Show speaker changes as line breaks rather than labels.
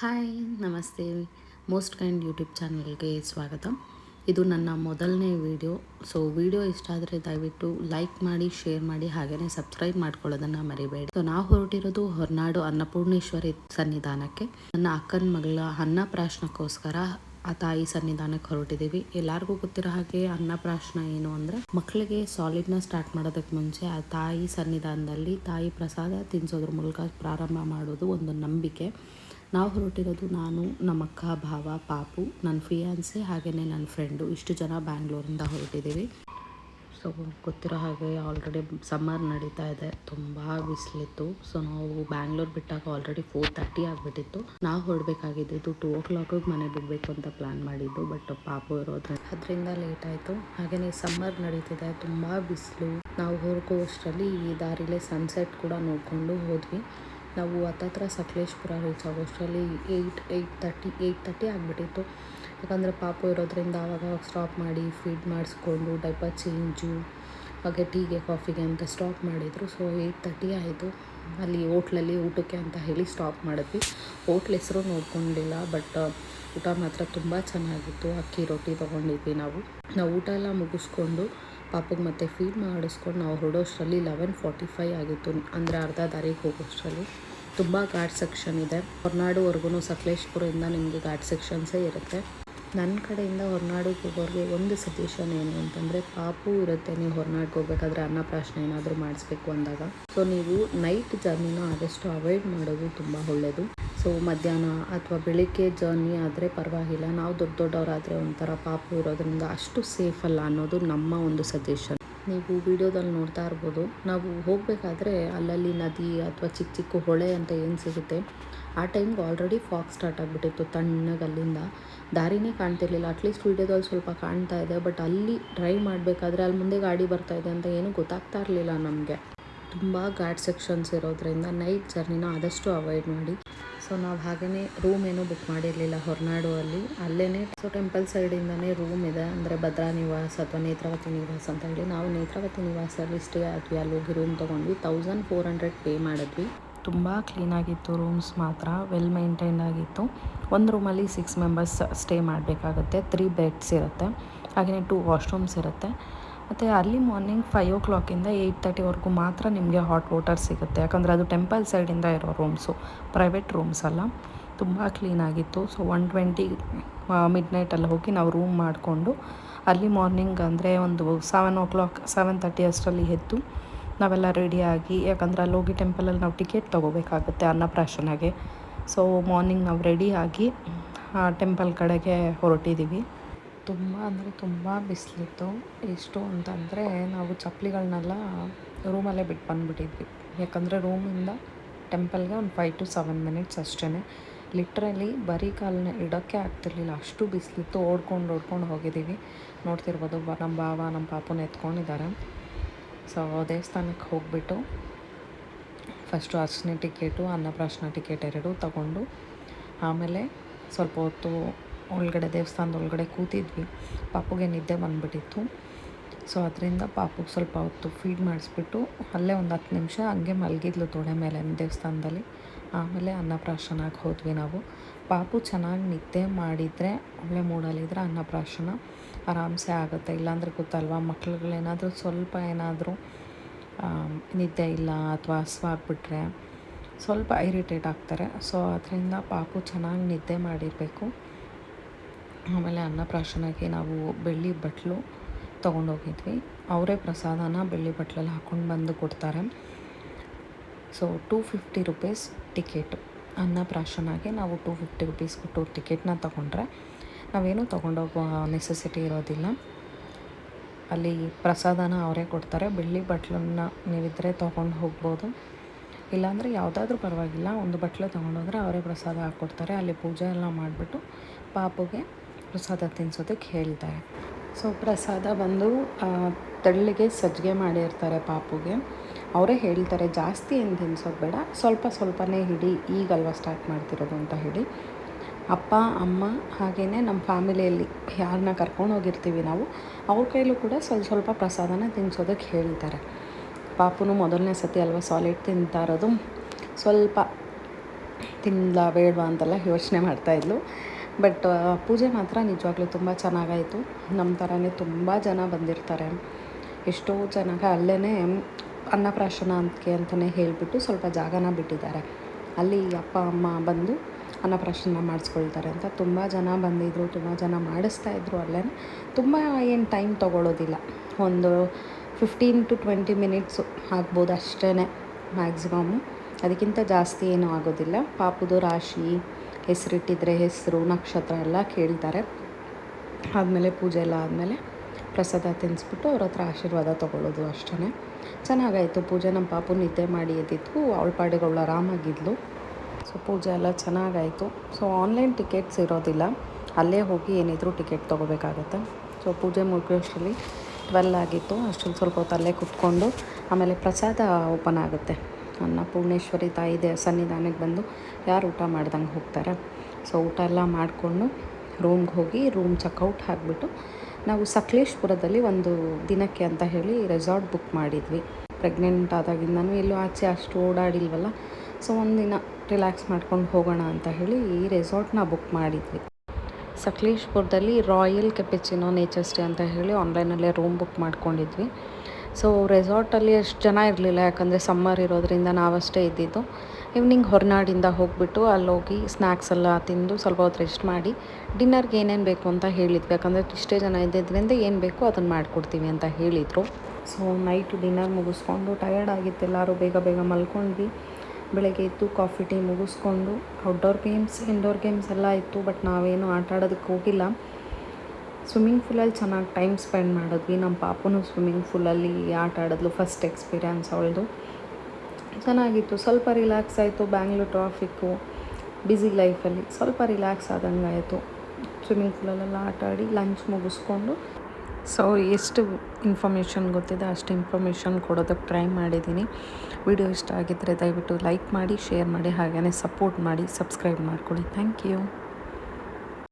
Hi, ನಮಸ್ತೆ. Most kind YouTube ಚಾನಲ್ಗೆ ಸ್ವಾಗತ. ಇದು ನನ್ನ ಮೊದಲನೇ ವಿಡಿಯೋ. ಸೊ, ವಿಡಿಯೋ ಇಷ್ಟ ಆದರೆ ದಯವಿಟ್ಟು ಲೈಕ್ ಮಾಡಿ, ಶೇರ್ ಮಾಡಿ ಹಾಗೆಯೇ ಸಬ್ಸ್ಕ್ರೈಬ್ ಮಾಡ್ಕೊಳ್ಳೋದನ್ನು ಮರಿಬೇಡಿ. ಸೊ, ನಾವು ಹೊರಟಿರೋದು ಹೊರನಾಡು ಅನ್ನಪೂರ್ಣೇಶ್ವರಿ ಸನ್ನಿಧಾನಕ್ಕೆ. ನನ್ನ ಅಕ್ಕನ ಮಗಳ ಅನ್ನಪ್ರಾಶನಕ್ಕೋಸ್ಕರ ಆ ತಾಯಿ ಸನ್ನಿಧಾನಕ್ಕೆ ಹೊರಟಿದ್ದೀವಿ ಎಲ್ಲರಿಗೂ ಗೊತ್ತಿರೋ ಹಾಗೆ ಅನ್ನಪ್ರಾಶನ ಏನು ಅಂದರೆ ಮಕ್ಕಳಿಗೆ ಸಾಲಿಡ್ನ ಸ್ಟಾರ್ಟ್ ಮಾಡೋದಕ್ಕೆ ಮುಂಚೆ ಆ ತಾಯಿ ಸನ್ನಿಧಾನದಲ್ಲಿ ತಾಯಿ ಪ್ರಸಾದ ತಿನ್ನಿಸೋದ್ರ ಮೂಲಕ ಪ್ರಾರಂಭ ಮಾಡೋದು ಒಂದು ನಂಬಿಕೆ. ನಾವು ಹೊರಟಿರೋದು ನಾನು, ನಮ್ಮ ಅಕ್ಕ, ಭಾವ, ಪಾಪು ನನ್ನ ಫಿಯಾನ್ಸೆ ಹಾಗೆಯೇ ನನ್ನ ಫ್ರೆಂಡು ಇಷ್ಟು ಜನ ಬ್ಯಾಂಗ್ಳೂರಿಂದ ಹೊರಟಿದ್ದೀವಿ. ಸೊ ಗೊತ್ತಿರೋ ಹಾಗೆ ಆಲ್ರೆಡಿ ಸಮ್ಮರ್ ನಡೀತಾ ಇದೆ. ತುಂಬ ಬಿಸಿಲಿತ್ತು. ಸೊ ನಾವು ಬ್ಯಾಂಗ್ಳೂರ್ ಬಿಟ್ಟಾಗ ಆಲ್ರೆಡಿ ಫೋರ್ ತರ್ಟಿ ಆಗಿಬಿಟ್ಟಿತ್ತು. ನಾವು ಹೊರಡಬೇಕಾಗಿದ್ದು ಟೂ ಓ ಕ್ಲಾಕಿಗೆ ಮನೆ ಬಿಡಬೇಕು ಅಂತ ಪ್ಲ್ಯಾನ್ ಮಾಡಿದ್ದು ಬಟ್ ಪಾಪು ಇರೋದ್ರಿಂದ ಅದರಿಂದ ಲೇಟ್ ಆಯಿತು. ಹಾಗೆಯೇ ಸಮ್ಮರ್ ನಡೀತಿದೆ. ತುಂಬ ಬಿಸಿಲು. ನಾವು ಹೊರಗೋಷ್ಟರಲ್ಲಿ ಈ ದಾರಿಲೇ ಸನ್ಸೆಟ್ ಕೂಡ ನೋಡಿಕೊಂಡು ಹೋದ್ವಿ. ನಾವು ಹತ್ತತ್ರ Sakleshpur reach ಆಗೋಷ್ಟರಲ್ಲಿ eight eight thirty eight thirty ಆಗಿಬಿಟ್ಟಿತ್ತು. ಯಾಕಂದರೆ ಪಾಪು ಇರೋದ್ರಿಂದ ಆವಾಗ ಸ್ಟಾಪ್ ಮಾಡಿ ಫೀಡ್ ಮಾಡಿಸ್ಕೊಂಡು ಡೈಪರ್ ಚೇಂಜು ಹಾಗೆ ಟೀಗೆ ಕಾಫಿಗೆ ಅಂತ ಸ್ಟಾಪ್ ಮಾಡಿದರು. ಸೊ ಏಯ್ಟ್ ತರ್ಟಿ ಆಯಿತು. ಅಲ್ಲಿ ಹೋಟ್ಲಲ್ಲಿ ಊಟಕ್ಕೆ ಅಂತ ಹೇಳಿ ಸ್ಟಾಪ್ ಮಾಡಿದ್ವಿ. ಹೋಟ್ಲ್ ಹೆಸರು ನೋಡ್ಕೊಂಡಿಲ್ಲ ಬಟ್ ಊಟ ಮಾತ್ರ ತುಂಬ ಚೆನ್ನಾಗಿತ್ತು. ಅಕ್ಕಿ ರೊಟ್ಟಿ ತೊಗೊಂಡಿದ್ವಿ ನಾವು. ನಾವು ಊಟ ಎಲ್ಲ ಮುಗಿಸ್ಕೊಂಡು ಪಾಪಗೆ ಮತ್ತೆ ಫೀಡ್ ಮಾಡಿಸ್ಕೊಂಡು ನಾವು ಹೊರಡೋಷ್ಟರಲ್ಲಿ ಲೆವೆನ್ ಫಾರ್ಟಿ ಫೈ ಆಗಿತ್ತು. ಅಂದರೆ ಅರ್ಧ ದಾರಿಗೆ ಹೋಗೋಷ್ಟರಲ್ಲಿ. ತುಂಬ ಘಾಟ್ ಸೆಕ್ಷನ್ ಇದೆ. ಹೊರನಾಡುವರೆಗೂ ಸಕಲೇಶ್ಪುರದಿಂದ ನಿಮಗೆ ಘಾಟ್ ಸೆಕ್ಷನ್ಸೇ ಇರುತ್ತೆ. ನನ್ನ ಕಡೆಯಿಂದ ಹೊರನಾಡಿಗೆ ಹೋಗೋರಿಗೆ ಒಂದು ಸಜೆಷನ್ ಏನು ಅಂತಂದರೆ, ಪಾಪು ಇರುತ್ತೆ, ನೀವು ಹೊರನಾಡಿಗೆ ಹೋಗ್ಬೇಕಾದ್ರೆ ಅನ್ನಪ್ರಾಶನ ಏನಾದರೂ ಮಾಡಿಸ್ಬೇಕು ಅಂದಾಗ. ಸೊ ನೀವು ನೈಟ್ ಜರ್ನಿನ ಆದಷ್ಟು ಅವಾಯ್ಡ್ ಮಾಡೋದು ತುಂಬ ಒಳ್ಳೆಯದು ಸೊ ಮಧ್ಯಾಹ್ನ ಅಥವಾ ಬೆಳಿಗ್ಗೆ ಜರ್ನಿ ಆದರೆ ಪರವಾಗಿಲ್ಲ. ನಾವು ದೊಡ್ಡ ದೊಡ್ಡವರಾದರೆ ಒಂಥರ ಪಾಪು ಇರೋದರಿಂದ ಅಷ್ಟು ಸೇಫ್ ಅಲ್ಲ ಅನ್ನೋದು ನಮ್ಮ ಒಂದು ಸಜೆಷನ್ ನೀವು ವಿಡಿಯೋದಲ್ಲಿ ನೋಡ್ತಾ ಇರ್ಬೋದು. ನಾವು ಹೋಗಬೇಕಾದ್ರೆ ಅಲ್ಲಲ್ಲಿ ನದಿ ಅಥವಾ ಚಿಕ್ಕ ಚಿಕ್ಕ ಹೊಳೆ ಅಂತ ಏನು ಸಿಗುತ್ತೆ? ಆ ಟೈಮ್ಗೆ ಆಲ್ರೆಡಿ ಫಾಗ್ ಸ್ಟಾರ್ಟ್ ಆಗಿಬಿಟ್ಟಿತ್ತು ತಣ್ಣಗೆ ಅಲ್ಲಿಂದ. ದಾರಿನೇ ಕಾಣ್ತಿರ್ಲಿಲ್ಲ. ಅಟ್ಲೀಸ್ಟ್ ವಿಡಿಯೋದಲ್ಲಿ ಸ್ವಲ್ಪ ಕಾಣ್ತಾ ಇದೆ. ಬಟ್ ಅಲ್ಲಿ ಡ್ರೈವ್ ಮಾಡಬೇಕಾದ್ರೆ ಅಲ್ಲಿ ಮುಂದೆ ಗಾಡಿ ಬರ್ತಾ ಇದೆ ಅಂತ ಏನೂ ಗೊತ್ತಾಗ್ತಾ ಇರಲಿಲ್ಲ ನಮಗೆ. ತುಂಬ ಘಾಟ್ ಸೆಕ್ಷನ್ಸ್ ಇರೋದ್ರಿಂದ ನೈಟ್ ಜರ್ನಿನ ಆದಷ್ಟು ಅವಾಯ್ಡ್ ಮಾಡಿ. ಸೊ ನಾವು ಹಾಗೆಯೇ ರೂಮ್ ಏನೂ ಬುಕ್ ಮಾಡಿರಲಿಲ್ಲ ಹೊರನಾಡು ಅಲ್ಲಿ ಅಲ್ಲೇ ಸೊ ಟೆಂಪಲ್ ಸೈಡಿಂದನೇ ರೂಮ್ ಇದೆ. ಅಂದರೆ ಭದ್ರಾ ನಿವಾಸ್ ಅಥವಾ ನೇತ್ರಾವತಿ ನಿವಾಸ್ ಅಂತ ಹೇಳಿ ನಾವು ನೇತ್ರಾವತಿ ನಿವಾಸಲ್ಲಿ ಸ್ಟೇ ಆದ್ವಿ. ಅಲ್ಲಿ ಹೋಗಿ ರೂಮ್ ತೊಗೊಂಡ್ವಿ. ತೌಸಂಡ್ ಫೋರ್ ಹಂಡ್ರೆಡ್ ಪೇ ಮಾಡಿದ್ವಿ. ತುಂಬ ಕ್ಲೀನಾಗಿತ್ತು ರೂಮ್ಸ್ ಮಾತ್ರ. ವೆಲ್ ಮೈಂಟೈನ್ ಆಗಿತ್ತು. ಒಂದು ರೂಮಲ್ಲಿ ಸಿಕ್ಸ್ ಮೆಂಬರ್ಸ್ ಸ್ಟೇ ಮಾಡಬೇಕಾಗುತ್ತೆ. ತ್ರೀ ಬೆಡ್ಸ್ ಇರುತ್ತೆ. ಹಾಗೆಯೇ ಟೂ ವಾಶ್ರೂಮ್ಸ್ ಇರುತ್ತೆ. ಮತ್ತು ಅರ್ಲಿ ಮಾರ್ನಿಂಗ್ ಫೈವ್ ಓ ಕ್ಲಾಕಿಂದ ಏಯ್ಟ್ ತರ್ಟಿವರೆಗೂ ಮಾತ್ರ ನಿಮಗೆ ಹಾಟ್ ವಾಟರ್ ಸಿಗುತ್ತೆ. ಯಾಕಂದರೆ ಅದು ಟೆಂಪಲ್ ಸೈಡಿಂದ ಇರೋ ರೂಮ್ಸು ಪ್ರೈವೇಟ್ ರೂಮ್ಸ್ ಅಲ್ಲ. ತುಂಬ ಕ್ಲೀನಾಗಿತ್ತು ಸೊ ಒನ್ ಟ್ವೆಂಟಿ ಮಿಡ್ ನೈಟಲ್ಲಿ ಹೋಗಿ ನಾವು ರೂಮ್ ಮಾಡಿಕೊಂಡು ಅರ್ಲಿ ಮಾರ್ನಿಂಗ್ ಅಂದರೆ ಒಂದು seven o clock seven thirty ಅಷ್ಟರಲ್ಲಿ ಎದ್ದು ನಾವೆಲ್ಲ ರೆಡಿಯಾಗಿ ಯಾಕಂದರೆ ಅಲ್ಲಿ ಹೋಗಿ ಟೆಂಪಲಲ್ಲಿ ನಾವು ಟಿಕೆಟ್ ತೊಗೋಬೇಕಾಗುತ್ತೆ ಅನ್ನಪ್ರಾಶನಾಗೆ. ಸೊ ಮಾರ್ನಿಂಗ್ ನಾವು ರೆಡಿಯಾಗಿ ಟೆಂಪಲ್ ಕಡೆಗೆ ಹೊರಟಿದ್ದೀವಿ ತುಂಬ ಅಂದರೆ ತುಂಬ ಬಿಸಿಲಿತ್ತು. ಎಷ್ಟು ಅಂತಂದರೆ ನಾವು ಚಪ್ಪಲಿಗಳನ್ನೆಲ್ಲ ರೂಮಲ್ಲೇ ಬಿಟ್ಟು ಬಂದುಬಿಟ್ಟಿದ್ವಿ. ಯಾಕಂದರೆ ರೂಮಿಂದ ಟೆಂಪಲ್ಗೆ ಒಂದು ಫೈವ್ ಟು ಸೆವೆನ್ ಮಿನಿಟ್ಸ್ ಅಷ್ಟೇ ಲಿಟ್ರಲಿ ಬರೀ ಕಾಲನ್ನ ಇಡೋಕ್ಕೆ ಆಗ್ತಿರ್ಲಿಲ್ಲ. ಅಷ್ಟು ಬಿಸಿಲಿತ್ತು. ಓಡ್ಕೊಂಡು ಓಡ್ಕೊಂಡು ಹೋಗಿದ್ದೀವಿ. ನೋಡ್ತಿರ್ಬೋದು ನಮ್ಮ ಭಾವ, ನಮ್ಮ ಪಾಪನ ಎತ್ಕೊಂಡಿದ್ದಾರೆ. ಸೊ, ದೇವಸ್ಥಾನಕ್ಕೆ ಹೋಗಿಬಿಟ್ಟು ಫಸ್ಟು ಅರ್ಚನೆ ಟಿಕೆಟು, ಅನ್ನಪ್ರಾಶನ ಟಿಕೆಟ್ ಎರಡು ತಗೊಂಡು ಆಮೇಲೆ ಸ್ವಲ್ಪ ಹೊತ್ತು ಒಳಗಡೆ ದೇವಸ್ಥಾನದ ಒಳಗಡೆ ಕೂತಿದ್ವಿ. ಪಾಪುಗೆ ನಿದ್ದೆ ಬಂದುಬಿಟ್ಟಿತ್ತು. ಸೊ ಅದರಿಂದ ಪಾಪುಗೆ ಸ್ವಲ್ಪ ಹೊತ್ತು ಫೀಡ್ ಮಾಡಿಸ್ಬಿಟ್ಟು ಅಲ್ಲೇ ಒಂದು ಹತ್ತು ನಿಮಿಷ ಹಂಗೆ ಮಲಗಿದ್ಲು ತೊಡೆ ಮೇಲೆ ದೇವಸ್ಥಾನದಲ್ಲಿ. ಆಮೇಲೆ ಅನ್ನಪ್ರಾಶನಕ್ಕೆ ಹೋದ್ವಿ ನಾವು. ಪಾಪು ಚೆನ್ನಾಗಿ ನಿದ್ದೆ ಮಾಡಿದರೆ, ಒಳ್ಳೆ ಮೂಡಲ್ಲಿದ್ದರೆ ಅನ್ನಪ್ರಾಶನ ಆರಾಮ್ಸೆ ಆಗುತ್ತೆ. ಇಲ್ಲಾಂದರೆ ಗೊತ್ತಲ್ವ, ಮಕ್ಳುಗಳೇನಾದರೂ ಸ್ವಲ್ಪ ಏನಾದರೂ ನಿದ್ದೆ ಇಲ್ಲ ಅಥವಾ ಹಸ್ವಾಗ್ಬಿಟ್ರೆ ಸ್ವಲ್ಪ ಇರಿಟೇಟ್ ಆಗ್ತಾರೆ. ಸೊ ಅದರಿಂದ ಪಾಪು ಚೆನ್ನಾಗಿ ನಿದ್ದೆ ಮಾಡಿರಬೇಕು. ಆಮೇಲೆ ಅನ್ನಪ್ರಾಶನಕ್ಕೆ ನಾವು ಬೆಳ್ಳಿ ಬಟ್ಲು ತೊಗೊಂಡೋಗಿದ್ವಿ ಅವರೇ ಪ್ರಸಾದನ ಬೆಳ್ಳಿ ಬಟ್ಲಲ್ಲಿ ಹಾಕ್ಕೊಂಡು ಬಂದು ಕೊಡ್ತಾರೆ. So two fifty rupees ticket ಅನ್ನಪ್ರಾಶನಗೆ ನಾವು ಟೂ ಫಿಫ್ಟಿ ರುಪೀಸ್ ಕೊಟ್ಟು ಟಿಕೆಟ್ನ ತೊಗೊಂಡ್ರೆ ನಾವೇನು ತೊಗೊಂಡೋಗೋ ನೆಸೆಸಿಟಿ ಇರೋದಿಲ್ಲ. ಅಲ್ಲಿ ಪ್ರಸಾದನ ಅವರೇ ಕೊಡ್ತಾರೆ. ಬೆಳ್ಳಿ ಬಟ್ಲನ್ನ ನೀವಿದ್ದರೆ ತೊಗೊಂಡು ಹೋಗ್ಬೋದು. ಇಲ್ಲಾಂದರೆ ಯಾವುದಾದ್ರೂ ಪರವಾಗಿಲ್ಲ. ಒಂದು ಬಟ್ಲು ತೊಗೊಂಡೋದ್ರೆ ಅವರೇ ಪ್ರಸಾದ ಹಾಕ್ಕೊಡ್ತಾರೆ ಅಲ್ಲಿ ಪೂಜೆ ಎಲ್ಲ ಮಾಡಿಬಿಟ್ಟು ಪಾಪುಗೆ ಪ್ರಸಾದ ತಿನ್ಸೋದಕ್ಕೆ ಹೇಳ್ತಾರೆ ಸೊ ಪ್ರಸಾದ ಬಂದು ತಳ್ಳಿಗೆ ಸಜ್ಜಿಗೆ ಮಾಡಿರ್ತಾರೆ ಪಾಪುಗೆ. ಅವರೇ ಹೇಳ್ತಾರೆ, ಜಾಸ್ತಿ ಏನು ತಿನ್ಸೋದು ಬೇಡ, ಸ್ವಲ್ಪ ಸ್ವಲ್ಪನೇ ಹಿಡಿ, ಈಗಲ್ವ ಸ್ಟಾರ್ಟ್ ಮಾಡ್ತಿರೋದು ಅಂತ ಹೇಳಿ. ಅಪ್ಪ, ಅಮ್ಮ ಹಾಗೆಯೇ ನಮ್ಮ ಫ್ಯಾಮಿಲಿಯಲ್ಲಿ ಯಾರನ್ನ ಕರ್ಕೊಂಡು ಹೋಗಿರ್ತೀವಿ ನಾವು, ಅವ್ರ ಕೈಲೂ ಕೂಡ ಸ್ವಲ್ಪ ಸ್ವಲ್ಪ ಪ್ರಸಾದನ ತಿನ್ಸೋದಕ್ಕೆ ಹೇಳ್ತಾರೆ. ಪಾಪುನು ಮೊದಲನೇ ಸತಿ ಅಲ್ವಾ ಸಾಲಿಡ್ ತಿಂತಾ ಇರೋದು, ಸ್ವಲ್ಪ ತಿನ್ಲ ಬೇಡವಾ ಅಂತೆಲ್ಲ ಯೋಚನೆ ಮಾಡ್ತಾಯಿದ್ಲು ಬಟ್ ಪೂಜೆ ಮಾತ್ರ ನಿಜವಾಗ್ಲೂ ತುಂಬ ಚೆನ್ನಾಗಾಯಿತು. ನಮ್ಮ ಥರನೇ ತುಂಬ ಜನ ಬಂದಿರ್ತಾರೆ. ಎಷ್ಟೋ ಚೆನ್ನಾಗಿ ಅಲ್ಲೇ ಅನ್ನಪ್ರಾಶನ ಅಂತಕ್ಕೆ ಅಂತಲೇ ಹೇಳಿಬಿಟ್ಟು ಸ್ವಲ್ಪ ಜಾಗನ ಬಿಟ್ಟಿದ್ದಾರೆ. ಅಲ್ಲಿ ಅಪ್ಪ, ಅಮ್ಮ ಬಂದು ಅನ್ನಪ್ರಾಶನ ಮಾಡಿಸ್ಕೊಳ್ತಾರೆ ಅಂತ ತುಂಬ ಜನ ಬಂದಿದ್ದರು ತುಂಬ ಜನ ಮಾಡಿಸ್ತಾ ಇದ್ದರು ಅಲ್ಲೇ ತುಂಬ ಏನು ಟೈಮ್ ತೊಗೊಳ್ಳೋದಿಲ್ಲ ಒಂದು ಫಿಫ್ಟೀನ್ ಟು ಟ್ವೆಂಟಿ ಮಿನಿಟ್ಸು ಆಗ್ಬೋದು ಅಷ್ಟೇ ಮ್ಯಾಕ್ಸಿಮಮ್ಮು ಅದಕ್ಕಿಂತ ಜಾಸ್ತಿ ಏನೂ ಆಗೋದಿಲ್ಲ. ಪಾಪದ ರಾಶಿ ಹೆಸರಿಟ್ಟಿದ್ರೆ ಹೆಸರು, ನಕ್ಷತ್ರ ಎಲ್ಲ ಕೇಳ್ತಾರೆ. ಆದಮೇಲೆ ಪೂಜೆ ಎಲ್ಲ ಆದಮೇಲೆ ಪ್ರಸಾದ ತಿನ್ನಿಸ್ಬಿಟ್ಟು ಅವ್ರ ಹತ್ರ ಆಶೀರ್ವಾದ ತೊಗೊಳ್ಳೋದು ಅಷ್ಟೇ ಚೆನ್ನಾಗಾಯಿತು ಪೂಜೆ. ನಮ್ಮ ಪಾಪು ನಿದ್ದೆ ಮಾಡಿ ಎದ್ದಿತ್ತು ಅವಳ ಪಾಡಿಗೆ ಆರಾಮಾಗಿದ್ಲು. ಸೊ, ಪೂಜೆ ಎಲ್ಲ ಚೆನ್ನಾಗಾಯಿತು. ಸೊ ಆನ್ಲೈನ್ ಟಿಕೆಟ್ಸ್ ಇರೋದಿಲ್ಲ. ಅಲ್ಲೇ ಹೋಗಿ ಏನಿದ್ರು ಟಿಕೆಟ್ ತೊಗೋಬೇಕಾಗತ್ತೆ. ಸೊ, ಪೂಜೆ ಮುಗಿಯೋಷ್ಟರಲ್ಲಿ ಟ್ವೆಲ್ ಆಗಿತ್ತು. ಅಷ್ಟೊಂದು ಸ್ವಲ್ಪ ಹೊತ್ತು ಅಲ್ಲೇ ಕುತ್ಕೊಂಡು ಆಮೇಲೆ ಪ್ರಸಾದ ಓಪನ್ ಆಗುತ್ತೆ. ಅನ್ನಪೂರ್ಣೇಶ್ವರಿ ತಾಯಿ ದೇ ಸನ್ನಿಧಾನಕ್ಕೆ ಬಂದು ಯಾರು ಊಟ ಮಾಡ್ದಂಗೆ ಹೋಗ್ತಾರೆ. ಸೊ ಊಟ ಎಲ್ಲ ಮಾಡಿಕೊಂಡು ರೂಮ್ಗೆ ಹೋಗಿ ರೂಮ್ ಚೆಕ್ಔಟ್ ಹಾಕಿಬಿಟ್ಟು ನಾವು ಸಕಲೇಶ್ಪುರದಲ್ಲಿ ಒಂದು ದಿನಕ್ಕೆ ಅಂತ ಹೇಳಿ ರೆಸಾರ್ಟ್ ಬುಕ್ ಮಾಡಿದ್ವಿ. ಪ್ರೆಗ್ನೆಂಟ್ ಆದಾಗಿಂದನೂ ಎಲ್ಲೂ ಆಚೆ ಅಷ್ಟು ಓಡಾಡಿಲ್ವಲ್ಲ? ಸೊ ಒಂದಿನ ರಿಲ್ಯಾಕ್ಸ್ ಮಾಡ್ಕೊಂಡು ಹೋಗೋಣ ಅಂತ ಹೇಳಿ ಈ ರೆಸಾರ್ಟ್ನ ಬುಕ್ ಮಾಡಿದ್ವಿ. ಸಕಲೇಶ್ಪುರದಲ್ಲಿ ರಾಯಲ್ ಕೆಪೆಚಿನೋ ನೇಚರ್ ಸ್ಟೇ ಅಂತ ಹೇಳಿ ಆನ್ಲೈನಲ್ಲೇ ರೂಮ್ ಬುಕ್ ಮಾಡ್ಕೊಂಡಿದ್ವಿ. ಸೊ ರೆಸಾರ್ಟಲ್ಲಿ ಅಷ್ಟು ಜನ ಇರಲಿಲ್ಲ, ಯಾಕಂದರೆ ಸಮ್ಮರ್ ಇರೋದರಿಂದ ನಾವಷ್ಟೇ ಇದ್ದಿದ್ದು. ಈವ್ನಿಂಗ್ ಹೊರನಾಡಿಂದ ಹೋಗಿಬಿಟ್ಟು ಅಲ್ಲೋಗಿ ಸ್ನ್ಯಾಕ್ಸ್ ಎಲ್ಲ ತಿಂದು ಸ್ವಲ್ಪ ಹೊತ್ತು ರೆಸ್ಟ್ ಮಾಡಿ ಡಿನ್ನರ್ಗೆ ಏನೇನು ಬೇಕು ಅಂತ ಹೇಳಿದ್ವಿ. ಯಾಕಂದರೆ ಇಷ್ಟೇ ಜನ ಇದ್ದಿದ್ದರಿಂದ ಏನು ಬೇಕು ಅದನ್ನು ಮಾಡಿಕೊಡ್ತೀವಿ ಅಂತ ಹೇಳಿದರು. ಸೊ ನೈಟ್ ಡಿನ್ನರ್ ಮುಗಿಸ್ಕೊಂಡು ಟಯರ್ಡ್ ಆಗಿತ್ತು ಎಲ್ಲರೂ, ಬೇಗ ಬೇಗ ಮಲ್ಕೊಂಡ್ವಿ. ಬೆಳಗ್ಗೆ ಎದ್ದು ಕಾಫಿ ಟೀ ಮುಗಿಸ್ಕೊಂಡು ಔಟ್ಡೋರ್ ಗೇಮ್ಸ್ ಇಂಡೋರ್ ಗೇಮ್ಸ್ ಎಲ್ಲ ಇತ್ತು ಬಟ್ ನಾವೇನು ಆಟ ಆಡೋದಕ್ಕೆ ಹೋಗಿಲ್ಲ. ಸ್ವಿಮ್ಮಿಂಗ್ ಫೂಲಲ್ಲಿ ಚೆನ್ನಾಗಿ ಟೈಮ್ ಸ್ಪೆಂಡ್ ಮಾಡಿದ್ವಿ. ನಮ್ಮ ಪಾಪನೂ ಸ್ವಿಮ್ಮಿಂಗ್ ಫೂಲಲ್ಲಿ ಆಟ ಆಡಿದ್ಲು ಫಸ್ಟ್ ಎಕ್ಸ್ಪೀರಿಯನ್ಸ್ ಅವಳದು. ಚೆನ್ನಾಗಿತ್ತು. ಸ್ವಲ್ಪ ರಿಲ್ಯಾಕ್ಸ್ ಆಯಿತು ಬ್ಯಾಂಗ್ಳೂರ್ ಟ್ರಾಫಿಕ್ಕು ಬ್ಯುಸಿ ಲೈಫಲ್ಲಿ ಸ್ವಲ್ಪ ರಿಲ್ಯಾಕ್ಸ್ ಆದಂಗೆ ಆಯಿತು. ಸ್ವಿಮ್ಮಿಂಗ್ ಫೂಲಲ್ಲೆಲ್ಲ ಆಟ ಆಡಿ ಲಂಚ್ ಮುಗಿಸ್ಕೊಂಡು ಸೊ ಎಷ್ಟು ಇನ್ಫಾರ್ಮೇಷನ್ ಗೊತ್ತಿದೆ ಅಷ್ಟು ಇನ್ಫಾರ್ಮೇಷನ್ ಕೊಡೋದಕ್ಕೆ ಟ್ರೈ ಮಾಡಿದ್ದೀನಿ. ವಿಡಿಯೋ ಇಷ್ಟ ಆಗಿದ್ದರೆ ದಯವಿಟ್ಟು ಲೈಕ್ ಮಾಡಿ ಶೇರ್ ಮಾಡಿ ಹಾಗೆಯೇ ಸಪೋರ್ಟ್ ಮಾಡಿ ಸಬ್ಸ್ಕ್ರೈಬ್ ಮಾಡ್ಕೊಳ್ಳಿ. Thank you